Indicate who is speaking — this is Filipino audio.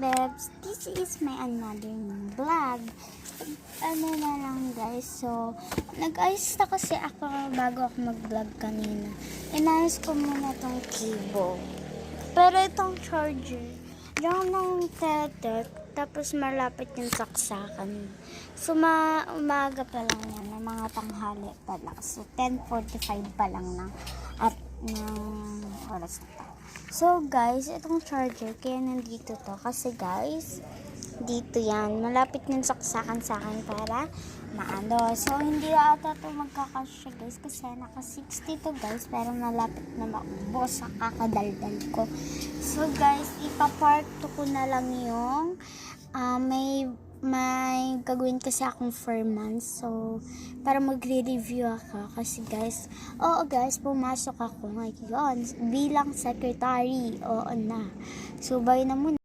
Speaker 1: Bebs? This is my another vlog. Ano na lang guys, so nag-ayos na kasi ako bago ako mag-vlog kanina. Inayos ko muna tong keyboard. Pero itong charger, diyan ng tether, tapos malapit yung saksakan. So, ma umaga pa lang yan, mga tanghali pa lang. So, 10.45 pa lang na at ng oras na to. So, guys, itong charger, kaya nandito to. Kasi, guys, dito yan. Malapit yung saksakan sa akin para maano. So, hindi ata to magkakasya, guys. Kasi naka 60 to, guys. Pero malapit na maubos sa kakadaldal ko. So, guys, ipapark to ko na lang yung ah, may may gagawin kasi akong 4 months. So, para magre-review ako. Kasi guys, oo guys, pumasok ako ngayon bilang secretary. Oo na. So, bye na muna.